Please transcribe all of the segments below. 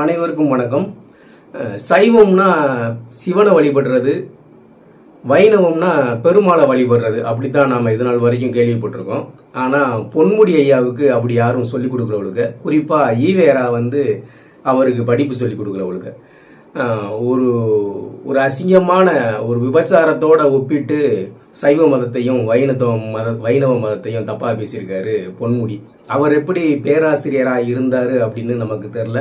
அனைவருக்கும் வணக்கம். சைவம்னா சிவனை வழிபடுறது வைணவம்னா பெருமாளை வழிபடுறது. அப்படித்தான் நாம் இது நாள் வரைக்கும் கேள்விப்பட்டிருக்கோம். ஆனால் பொன்முடி ஐயாவுக்கு அப்படி யாரும் சொல்லிக் கொடுக்குறவளுக்கு குறிப்பாக ஈவேரா வந்து அவருக்கு படிப்பு சொல்லிக் கொடுக்குறவளுக்கு ஒரு ஒரு அசிங்கமான ஒரு விபச்சாரத்தோட ஒப்பிட்டு சைவ மதத்தையும் வைணவ மத வைணவ மதத்தையும் தப்பா பேசியிருக்காரு பொன்முடி. அவர் எப்படி பேராசிரியராக இருந்தார் அப்படின்னு நமக்கு தெரில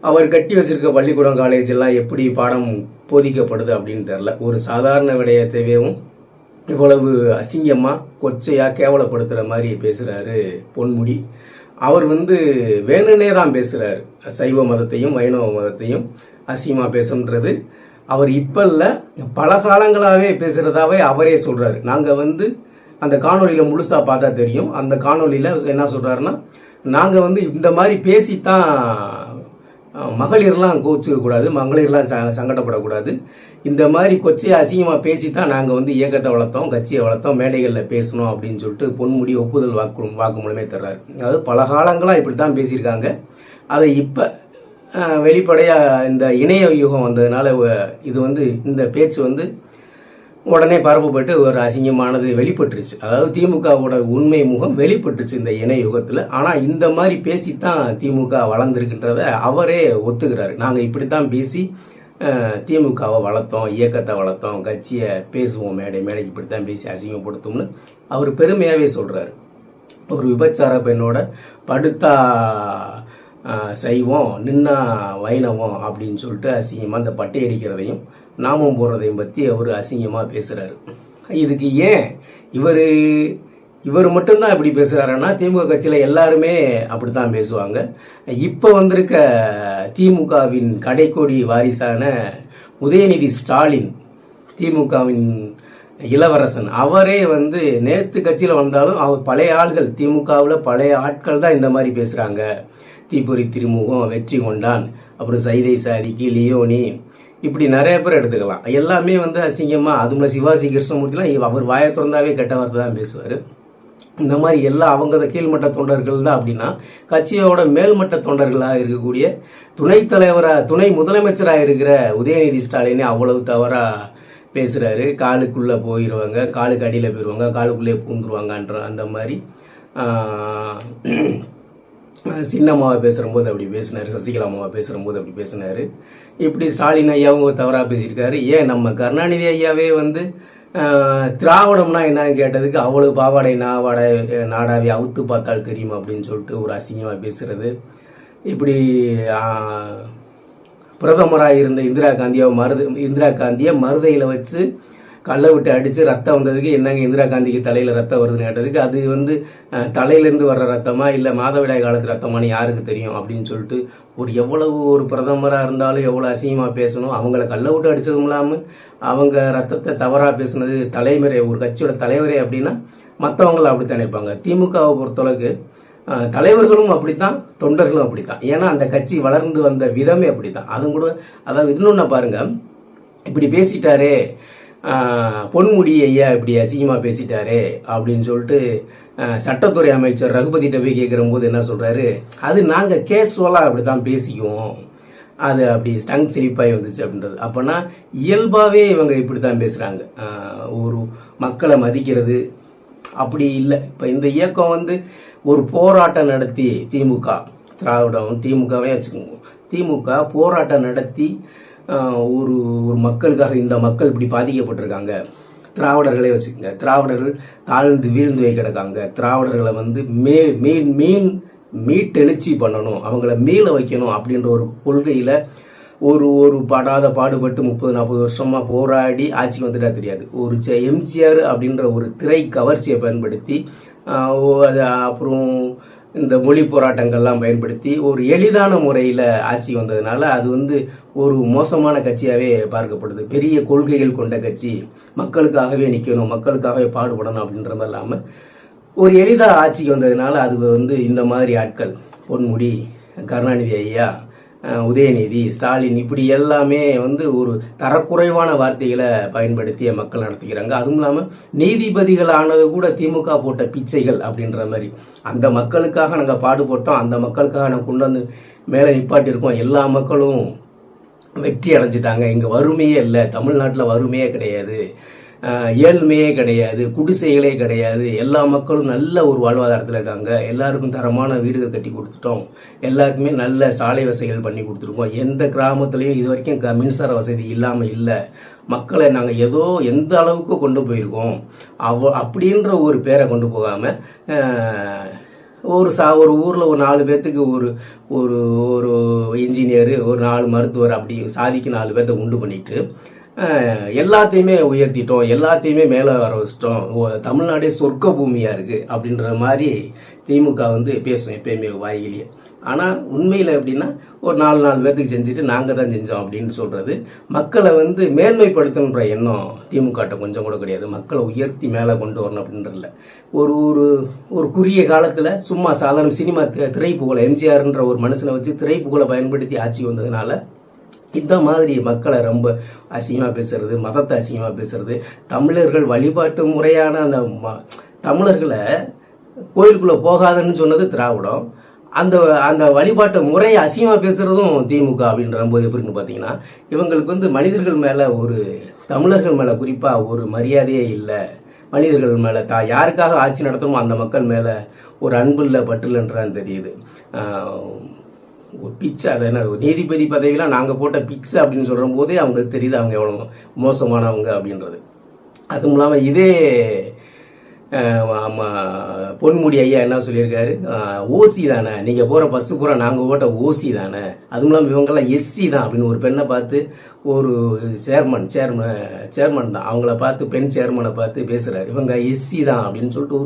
அவர் கட்டி வச்சிருக்க பள்ளிக்கூடம் காலேஜ் எல்லாம் எப்படி பாடம் போதிக்கப்படுது அப்படின்னு தெரில ஒரு சாதாரண விடயத்தையும் இவ்வளவு அசிங்கமா கொச்சையா கேவலப்படுத்துற மாதிரி பேசுறாரு பொன்முடி. அவர் வந்து வேணுனே தான் பேசுறாரு. சைவ மதத்தையும் வைணவ மதத்தையும் அசிங்கமா பேசுன்றது அவர் இப்ப இல்ல பல காலங்களாவே பேசுறதாவே அவரே சொல்றாரு. நாங்க வந்து அந்த காணொலியில முழுசா பார்த்தா தெரியும். அந்த காணொலியில என்ன சொல்றாருன்னா நாங்க வந்து இந்த மாதிரி பேசித்தான் மகளிர்லாம் கோச்சுக்க மகளிர்லாம் ச- சங்கடப்படக்கூடாது. இந்த மாதிரி கொச்சையை அசிங்கமாக பேசி தான் நாங்கள் வந்து இயக்கத்தை வளர்த்தோம் கட்சியை வளர்த்தோம் மேடைகளில் பேசணும் அப்படின்னு சொல்லிட்டு பொன்முடி ஒப்புதல் வாக்கு வாக்குமூலமே தர்றாரு. அதாவது பல காலங்களாக இப்படி தான் பேசியிருக்காங்க. அதை இப்போ வெளிப்படையாக இந்த இணைய யுகம் வந்ததுனால இது வந்து இந்த பேச்சு வந்து உடனே பரப்பப்பட்டு ஒரு அசிங்கமானது வெளிப்பட்டுருச்சு. அதாவது திமுகவோட உண்மை முகம் வெளிப்பட்டுச்சு இந்த இணை யுகத்தில் ஆனால் இந்த மாதிரி பேசித்தான் திமுக வளர்ந்துருக்குன்றத அவரே ஒத்துக்கிறாரு. நாங்கள் இப்படி தான் பேசி திமுகவை வளர்த்தோம் இயக்கத்தை வளர்த்தோம் கட்சியை பேசுவோம் மேடை மேடைக்கு இப்படித்தான் பேசி அசிங்கப்படுத்தோம்னு அவர் பெருமையாகவே சொல்கிறாரு ஒரு விபச்சார பெண்ணோட படுத்தா சைவம் நின்னா வைணவம் அப்படின்னு சொல்லிட்டு அசிங்கமாக அந்த பட்டை அடிக்கிறதையும் நாமம் போடுறதையும் பற்றி அவர் அசிங்கமாக பேசுகிறாரு இதுக்கு ஏன் இவர் இவர் மட்டும்தான் இப்படி பேசுகிறாருன்னா திமுக கட்சியில் எல்லாருமே அப்படித்தான் பேசுவாங்க. இப்போ வந்திருக்க திமுகவின் கடைக்கோடி வாரிசான உதயநிதி ஸ்டாலின் திமுகவின் இளவரசன். அவரே வந்து நேத்து கட்சியில் வந்தாலும் அவர் பழைய ஆள்கள். திமுகவில் பழைய ஆட்கள் தான் இந்த மாதிரி பேசுகிறாங்க தீப்பொறி திருமுகம் வெற்றி கொண்டான் அப்புறம் சைதை சாரிக்கு லியோனி. இப்படி நிறைய பேர் எடுத்துக்கலாம். எல்லாமே வந்து அசிங்கமாக அதுல சிவாஜி கிருஷ்ணமூர்த்திலாம் அவர் வாயை திறந்தாவே கெட்ட வார்த்தை தான் பேசுவார். இந்த மாதிரி எல்லா அவங்க கீழ்மட்ட தொண்டர்கள் தான் அப்படின்னா கட்சியோட மேல்மட்ட தொண்டர்களாக இருக்கக்கூடிய துணைத் தலைவராக துணை முதலமைச்சராக இருக்கிற உதயநிதி ஸ்டாலினே அவ்வளவு தவறாக பேசுகிறாரு காலுக்குள்ளே போயிடுவாங்க காலுக்கு அடியில் போயிடுவாங்க காலுக்குள்ளே பூந்துருவாங்கன்ற அந்த மாதிரி சின்னம்மாவை பேசுகிறம்போது அப்படி பேசினார் சசிகலா அம்மாவை பேசுகிறம்போது அப்படி பேசினாரு. இப்படி ஸ்டாலின் ஐயாவும் தவறாக பேசியிருக்காரு. ஏன் நம்ம கருணாநிதி ஐயாவே வந்து திராவிடம்னா என்னன்னு கேட்டதுக்கு அவ்வளோ பாவாடை நாவாடை நாடாவை அவுத்து பார்த்தால் தெரியும் அப்படின்னு சொல்லிட்டு ஒரு அசிங்கமாக பேசுறது. இப்படி பிரதமராக இருந்த இந்திரா காந்தியை மருது இந்திரா காந்தியை மருதையில் வச்சு கல்லை விட்டு அடித்து ரத்தம் வந்ததுக்கு என்னங்க இந்திரா காந்திக்கு தலையில் ரத்தம் வருதுன்னு கேட்டதுக்கு அது வந்து தலையிலேருந்து வர்ற ரத்தமா இல்லை மாதவிடாய் காலத்து ரத்தமானு யாருக்கு தெரியும் அப்படின்னு சொல்லிட்டு ஒரு எவ்வளவு ஒரு பிரதமராக இருந்தாலும் எவ்வளோ அசிங்கமாக பேசணும் அவங்கள கல்லை விட்டு அடித்ததும் இல்லாமல் அவங்க ரத்தத்தை தவறாக பேசுனது தலைமுறை ஒரு கட்சியோட தலைவரே அப்படின்னா மற்றவங்கள அப்படி நினைப்பாங்க. திமுகவை பொறுத்தளவுக்கு தலைவர்களும் அப்படித்தான் தொண்டர்களும் அப்படித்தான். ஏன்னா அந்த கட்சி வளர்ந்து வந்த விதமே அப்படித்தான். அதுவும் கூட அதாவது இன்னொன்று பாருங்க. இப்படி பேசிட்டாரே பொன்முடி ஐயா இப்படி அசிங்கமாக பேசிட்டாரே அப்படின்னு சொல்லிட்டு சட்டத்துறை அமைச்சர் ரகுபதிட்ட போய் கேட்குற போது என்ன சொல்கிறாரு அது நாங்கள் கேஷுவலாக அப்படி தான் பேசிக்குவோம். அது அப்படி ஸ்டங் சிரிப்பாகி வந்துச்சு அப்படின்றது. அப்போனா இயல்பாகவே இவங்க இப்படி தான் பேசுகிறாங்க ஒரு மக்களை மதிக்கிறது அப்படி இல்லை. இப்போ இந்த இயக்கம் வந்து ஒரு போராட்டம் நடத்தி திமுக திராவிடம் திமுகவே வச்சுக்கோங்க. திமுக போராட்டம் நடத்தி ஒரு ஒரு மக்களுக்காக இந்த மக்கள் இப்படி பாதிக்கப்பட்டிருக்காங்க. திராவிடர்களே வச்சுக்கோங்க. திராவிடர்கள் தாழ்ந்து வீழ்ந்து போய் கிடக்காங்க. திராவிடர்களை வந்து மே மீன் மீன் மீட்டெழுச்சி பண்ணணும். அவங்கள மீள வைக்கணும் அப்படின்ற ஒரு கொள்கையில் ஒரு ஒரு படாத பாடுபட்டு முப்பது நாற்பது வருஷமா போராடி ஆட்சிக்கு வந்துட்டா தெரியாது. ஒரு எம்ஜிஆர் அப்படின்ற ஒரு திரை கவர்ச்சியை பயன்படுத்தி ஓ- அது அப்புறம் இந்த மொழி போராட்டங்கள்லாம் பயன்படுத்தி ஒரு எளிதான முறையில் ஆட்சி வந்ததுனால அது வந்து ஒரு மோசமான கட்சியாகவே பார்க்கப்படுது. பெரிய கொள்கைகள் கொண்ட கட்சி. மக்களுக்காகவே நிற்கணும் மக்களுக்காகவே பாடுபடணும் அப்படின்றது இல்லாமல் ஒரு எளிதாக ஆட்சிக்கு வந்ததுனால அது வந்து இந்த மாதிரி ஆட்கள். பொன்முடி கருணாநிதி ஐயா உதயநிதி ஸ்டாலின் இப்படி எல்லாமே வந்து ஒரு தரக்குறைவான வார்த்தைகளை பயன்படுத்திய மக்கள் நடத்துகிறாங்க. அதுவும் இல்லாமல் நீதிபதிகள் ஆனது கூட திமுக போட்ட பிச்சைகள் அப்படின்ற மாதிரி. அந்த மக்களுக்காக நாங்கள் பாடுபட்டோம். அந்த மக்களுக்காக நாங்கள் கொண்டு வந்து மேலே நிப்பாட்டியிருக்கோம். எல்லா மக்களும் வெற்றி அடைஞ்சிட்டாங்க. இங்கே வறுமையே இல்லை. தமிழ்நாட்டில் வறுமையே கிடையாது. ஏழ்மையே கிடையாது குடிசைகளே கிடையாது. எல்லா மக்களும் நல்ல ஒரு வாழ்வாதாரத்தில் இருக்காங்க. எல்லாருக்கும் தரமான வீடுகள் கட்டி கொடுத்துட்டோம். எல்லாருக்குமே நல்ல சாலை வசதிகள் பண்ணி கொடுத்துருக்கோம். எந்த கிராமத்துலேயும் இது வரைக்கும் க- மின்சார வசதி இல்லாமல் இல்லை. மக்களை நாங்கள் ஏதோ எந்த அளவுக்கு கொண்டு போயிருக்கோம் அவ அப்படின்ற ஒரு பேரை கொண்டு போகாமல் ஒரு சா ஒரு ஊரில் ஒரு நாலு பேர்த்துக்கு ஒரு ஒரு ஒரு இன்ஜினியர் ஒரு நாலு மருத்துவர் அப்படி சாதிக்கு நாலு பேர்த்த உண்டு பண்ணிட்டு எல்லாத்தையுமே உயர்த்திட்டோம் எல்லாத்தையுமே மேலே வர வச்சிட்டோம். ஓ, தமிழ்நாடே சொர்க்க பூமியாக இருக்குது அப்படின்ற மாதிரி திமுக வந்து பேசும் எப்பயுமே வாயிலேயே ஆனால் உண்மையில் எப்படின்னா ஒரு நாலு நாலு பேர்த்துக்கு செஞ்சுட்டு நாங்கள் தான் செஞ்சோம் அப்படின்னு சொல்கிறது மக்களை வந்து மேன்மைப்படுத்தணுன்ற எண்ணம் திமுகட்ட கொஞ்சம் கூட கிடையாது. மக்களை உயர்த்தி மேலே கொண்டு வரணும் அப்படின்றதில்ல ஒரு ஒரு ஒரு குறுகிய காலத்தில் சும்மா சாதாரண சினிமா திரைப்புகழை எம்ஜிஆர்ன்ற ஒரு மனுஷனை வச்சு திரைப்புகழை பயன்படுத்தி ஆட்சி வந்ததுனால இந்த மாதிரி மக்களை ரொம்ப அசிங்கமாக பேசுறது மதத்தை அசிங்கமாக பேசுறது தமிழர்கள் வழிபாட்டு முறையான அந்த ம- தமிழர்களை கோயிலுக்குள்ளே போகாதன்னு சொன்னது திராவிடம். அந்த அந்த வழிபாட்டு முறையை அசிங்கமாக பேசுறதும் திமுக அப்படின்ற போது எப்படின்னு பார்த்தீங்கன்னா இவங்களுக்கு வந்து மனிதர்கள் மேலே ஒரு தமிழர்கள் மேலே குறிப்பாக ஒரு மரியாதையே இல்லை. மனிதர்கள் மேலே தா யாருக்காக ஆட்சி நடத்தணுமோ அந்த மக்கள் மேலே ஒரு அன்பு இல்லை பற்றுலன்றான்னு தெரியுது. ஒரு பிச்சை அது என்ன ஒரு நீதிபதி பதவியெலாம் நாங்கள் போட்ட பிச்சை அப்படின்னு சொல்கிற போதே அவங்களுக்கு தெரியுது அவங்க எவ்வளோ மோசமானவங்க அப்படின்றது. அதுவும் இல்லாமல் இதே பொன்முடி ஐயா என்ன சொல்லியிருக்காரு? ஓசி தானே நீங்கள் போகிற பஸ்ஸு பூரா நாங்கள் ஓட்ட ஓசி தானே. அதுவும் இல்லாமல் இவங்கெல்லாம் எஸ்சி தான் அப்படின்னு ஒரு பெண்ணை பார்த்து ஒரு சேர்மன் சேர்மன் சேர்மன் தான். அவங்கள பார்த்து பெண் சேர்மனை பார்த்து பேசுகிறாரு இவங்க எஸ்சி தான் அப்படின்னு சொல்லிட்டு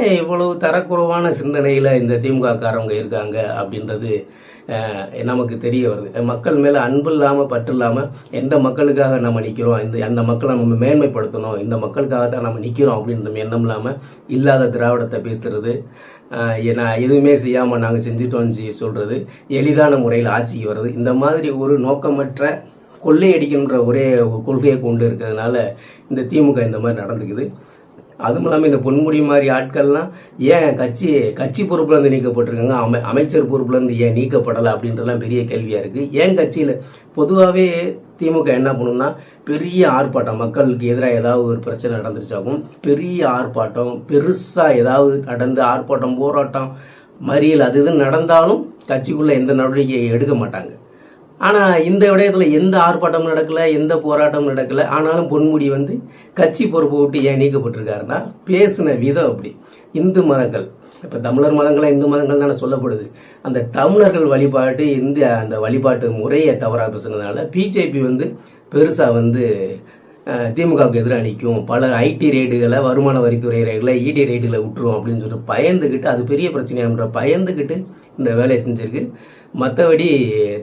ஏன் இவ்வளவு தரக்குறைவான சிந்தனையில் இந்த திமுக காரவங்க இருக்காங்க அப்படின்றது நமக்கு தெரிய வருது. மக்கள் மேலே அன்பு இல்லாமல் பற்று இல்லாமல் எந்த மக்களுக்காக நம்ம நிற்கிறோம் இந்த அந்த மக்களை நம்ம மேன்மைப்படுத்தணும். இந்த மக்களுக்காக தான் நம்ம நிற்கிறோம் அப்படின்ற எண்ணம் இல்லாமல் இல்லாத திராவிடத்தை பேசுறது. நான் எதுவுமே செய்யாமல் நாங்கள் செஞ்சிட்டோம்னு சொல்கிறது எளிதான முறையில் ஆட்சிக்கு வருது இந்த மாதிரி ஒரு நோக்கமற்ற கொள்ளையடிக்கின்ற ஒரே ஒரு கொள்கையை கொண்டு இருக்கிறதுனால இந்த திமுக இந்த மாதிரி நடந்துக்குது. அதுவும் இல்லாமல் இந்த பொன்முடி மாதிரி ஆட்கள்லாம் ஏன் கட்சி கட்சி பொறுப்புலேருந்து நீக்கப்பட்டிருக்காங்க? அமை அமைச்சர் பொறுப்புலேருந்து ஏன் நீக்கப்படலை அப்படின்றலாம் பெரிய கேள்வியாக இருக்குது ஏன் கட்சியில்? பொதுவாகவே திமுக என்ன பண்ணுன்னா பெரிய ஆர்ப்பாட்டம் மக்களுக்கு எதிராக ஏதாவது ஒரு பிரச்சனை நடந்துருச்சாகும் பெரிய ஆர்ப்பாட்டம் பெருசாக ஏதாவது நடந்து ஆர்ப்பாட்டம் போராட்டம் மறியல் அது இது நடந்தாலும் கட்சிக்குள்ளே எந்த நடவடிக்கையை எடுக்க மாட்டாங்க. ஆனால் இந்த விடயத்தில் எந்த ஆர்ப்பாட்டமும் நடக்கல எந்த போராட்டமும் நடக்கல. ஆனாலும் பொன்முடி வந்து கட்சி பொறுப்பு விட்டு ஏன் நீக்கப்பட்டிருக்காருன்னா பேசின விதம் அப்படி. இந்து மதங்கள். இப்போ தமிழர் மதங்கள்லாம் இந்து மதங்கள் தானே சொல்லப்படுது. அந்த தமிழர்கள் வழிபாட்டு இந்த அந்த வழிபாட்டு முறையை தவறாக பேசுனதுனால பிஜேபி வந்து பெருசாக வந்து திமுகவுக்கு எதிராக நிற்கும் பல ஐடி ரேடுகளை வருமான வரித்துறை ரேடுகளை இடி ரேடுகளை விட்டுரும் அப்படின்னு சொல்லிட்டு பயந்துக்கிட்டு அது பெரிய பிரச்சனையான்ற பயந்துக்கிட்டு இந்த வேலையை செஞ்சிருக்கு. மற்றபடி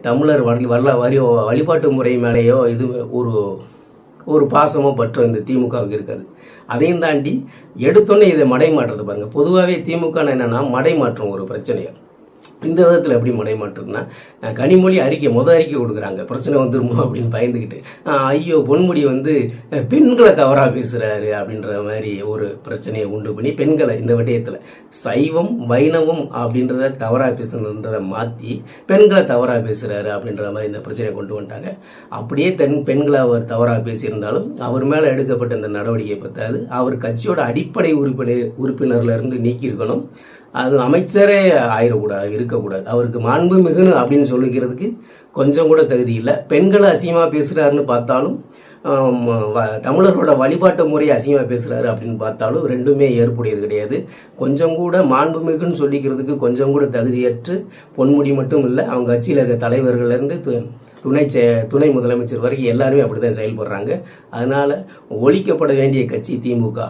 தமிழர் வழி வரல வரி வழிபாட்டு முறை மேலேயோ இது ஒரு ஒரு பாசமோ பற்றோ இந்த திமுகவுக்கு இருக்காது. அதையும் தாண்டி எடுத்தோன்னே இதை மடை மாற்றுறது பாருங்கள் பொதுவாகவே திமுகன்னு என்னென்னா மடை மாற்றம் ஒரு பிரச்சனையாக இந்த விதத்தில் எப்படி மடை மாற்றுதுன்னா கனிமொழி அறிக்கை முத அறிக்கை கொடுக்குறாங்க. பிரச்சனை வந்துருமோ அப்படின்னு பயந்துக்கிட்டு ஐயோ பொன்முடி வந்து பெண்களை தவறாக பேசுகிறாரு அப்படின்ற மாதிரி ஒரு பிரச்சனையை உண்டு பண்ணி பெண்களை இந்த விடயத்தில் சைவம் வைணவம் அப்படின்றத தவறாக பேசுனன்றதை மாற்றி பெண்களை தவறாக பேசுகிறாரு அப்படின்ற மாதிரி இந்த பிரச்சனையை கொண்டு வந்துட்டாங்க. அப்படியே தென் பெண்களை அவர் தவறாக பேசியிருந்தாலும் அவர் மேலே எடுக்கப்பட்ட இந்த நடவடிக்கை பற்றாது அவர் கட்சியோட அடிப்படை உறுப்பினர் உறுப்பினர்லேருந்து நீக்கியிருக்கணும். அது அமைச்சரே ஆயிடக்கூடாது இருக்கக்கூடாது. அவருக்கு மாண்பு மிகுனு அப்படின்னு சொல்லிக்கிறதுக்கு கொஞ்சம் கூட தகுதி இல்லை. பெண்களை அசிங்கமாக பேசுகிறாருன்னு பார்த்தாலும் தமிழர்களோட வழிபாட்டு முறையை அசிங்கமாக பேசுகிறாரு அப்படின்னு பார்த்தாலும் ரெண்டுமே ஏற்புடையது கிடையாது. கொஞ்சம் கூட மாண்புமிகுன்னு சொல்லிக்கிறதுக்கு கொஞ்சம் கூட தகுதியற்று பொன்முடி மட்டும் இல்லை. அவங்க கட்சியில் இருக்க தலைவர்கள்லேருந்து துணை செ துணை முதலமைச்சர் வரைக்கும் எல்லாருமே அப்படி தான் செயல்படுறாங்க. அதனால் ஒழிக்கப்பட வேண்டிய கட்சி திமுக.